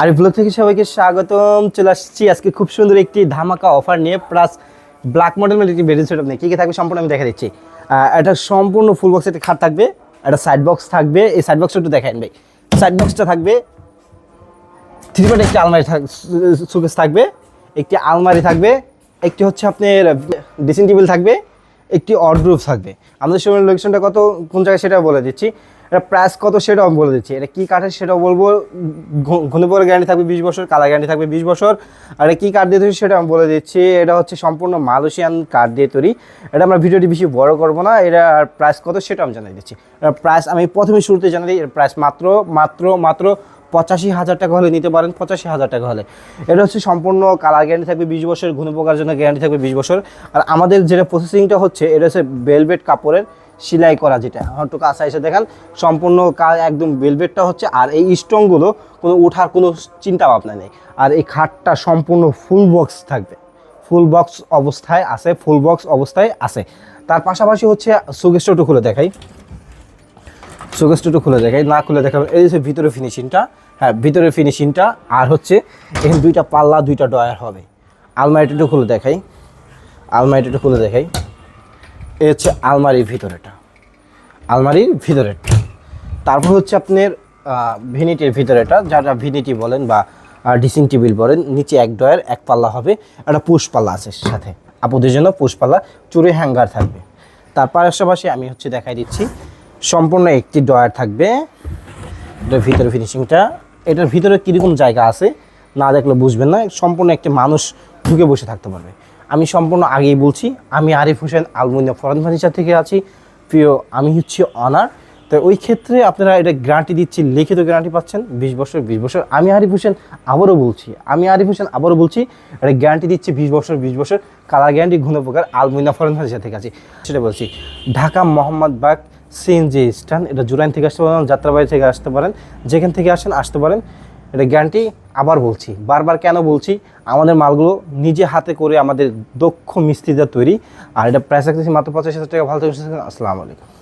আর blog থেকে সবাইকে স্বাগতম। চলে আসছি আজকে খুব সুন্দর একটি ধামাকা অফার নিয়ে প্লাস ব্ল্যাক মডেল একটি বেডরুম সেটআপ নিয়ে। কী কী থাকবে সম্পূর্ণ আমি দেখা দিচ্ছি। এটা সম্পূর্ণ ফুল বক্স একটা খাট থাকবে, একটা সাইড বক্স থাকবে। এই সাইড বক্সটা একটু দেখান ভাই সাইড বক্সটা থাকবে থ্রি পার্ট একটি আলমারি সুকেস থাকবে, একটি আলমারি থাকবে, একটি হচ্ছে আপনার ড্রেসিং টেবিল থাকবে, একটি অড্রুফ থাকবে। আমাদের সময় লোকেশনটা কত, কোন জায়গায় সেটা বলে দিচ্ছি। এটা প্রাইস কত সেটাও আমি বলে দিচ্ছি। এটা কী কাঠের সেটাও বলব। ঘনীপর গ্যারান্টি থাকবে বিশ বছর, কালার গ্যারান্টি থাকবে বিশ বছর। আর কী কাঠ দিয়ে তৈরি সেটা আমি বলে দিচ্ছি। এটা হচ্ছে সম্পূর্ণ মালয়েশিয়ান কাঠ দিয়ে তৈরি। এটা আমরা ভিডিওটি বেশি বড় করব না। এটা আর প্রাইস কত সেটা আমি জানাই দিচ্ছি। প্রাইস আমি প্রথমে শুরুতে জানাই দিই। এর প্রাইস মাত্র মাত্র মাত্র পঁচাশি হাজার টাকা হলে নিতে পারেন, পঁচাশি হাজার টাকা হলে। এটা হচ্ছে সম্পূর্ণ কালার গ্যারান্টি থাকবে, বিশ বছর ঘন পোকার জন্য গ্যারান্টি থাকবে বিশ বছর। আর আমাদের যেটা প্রসেসিংটা হচ্ছে, এটা হচ্ছে বেলভেট কাপড়ের সেলাই করা যেটা। একটু কাছে এসে দেখান, সম্পূর্ণ কাজ একদম বেলভেটটা হচ্ছে, আর এই স্টোনগুলো কোনো উঠার কোনো চিন্তা ভাবনা নেই। আর এই খাটটা সম্পূর্ণ ফুল বক্স থাকবে। ফুল বক্স অবস্থায় আছে ফুল বক্স অবস্থায় আছে। তার পাশাপাশি হচ্ছে সুগেস্টটা খুলে দেখাই। শোকেসটা একটু খুলে দেখাই না খুলে দেখাবেন এই হচ্ছে ভিতরে ফিনিশিংটা হ্যাঁ ভিতরে ফিনিশিংটা আর হচ্ছে, এখানে দুইটা পাল্লা, দুইটা ডয়ার হবে। আলমারিটা খুলে দেখাই। আলমারিটা খুলে দেখাই। এই হচ্ছে আলমারির ভিতরেটা আলমারির ভিতরেরটা। তারপর হচ্ছে আপনার ভিনিটির ভিতরেটা যারা ভিনিটি বলেন বা ড্রেসিং টেবিল বলেন, নিচে এক ডয়ার এক পাল্লা হবে। একটা পুষ পাল্লা আছে সাথে। আপুদের জন্য পুষ পাল্লা চুরি হ্যাঙ্গার থাকবে। তার পাশাপাশি আমি হচ্ছে দেখাই দিচ্ছি সম্পূর্ণ একটি ডয়ার থাকবে। এটার ভিতরে ফিনিশিংটা এটার ভিতরে কীরকম জায়গা আছে, না দেখলে বুঝবেন না। সম্পূর্ণ একটি মানুষ ঢুকে বসে থাকতে পারবে। আমি সম্পূর্ণ আগেই বলছি, আমি আরিফ হোসেন আলমুনিয়া ফরেন ফার্নিচার থেকে আছি। প্রিয়, আমি হচ্ছি অনার। তো ওই ক্ষেত্রে আপনারা এটা গ্যারান্টি দিচ্ছি, লিখিত গ্যারান্টি পাচ্ছেন। বিশ বছর বিশ বছর। আমি আরিফ হোসেন আবারও বলছি, আমি আরিফ হোসেন আবারও বলছি, এটা গ্যারান্টি দিচ্ছি বিশ বছর বিশ বছর। কালার গ্যারান্টি ঘন প্রকার আলমুনিয়া ফরেন ফার্নিচার থেকে আছি। সেটা বলছি, ঢাকা মোহাম্মদ বাগ সিএনজি স্ট্যান্ড এটা জুরাইন থেকে আসতে পারেন, যাত্রাবাড়ি থেকে আসতে পারেন, যেখান থেকে আসেন, আসতে পারেন। এটা গ্যারান্টি আবার বলছি, বারবার কেন বলছি, আমাদের মালগুলো নিজে হাতে করে আমাদের দক্ষ মিস্ত্রিদের তৈরি। আর এটা প্রাইস মাত্র পঁচাশি হাজার টাকা, ভালো থাকবেন, আসসালামু আলাইকুম।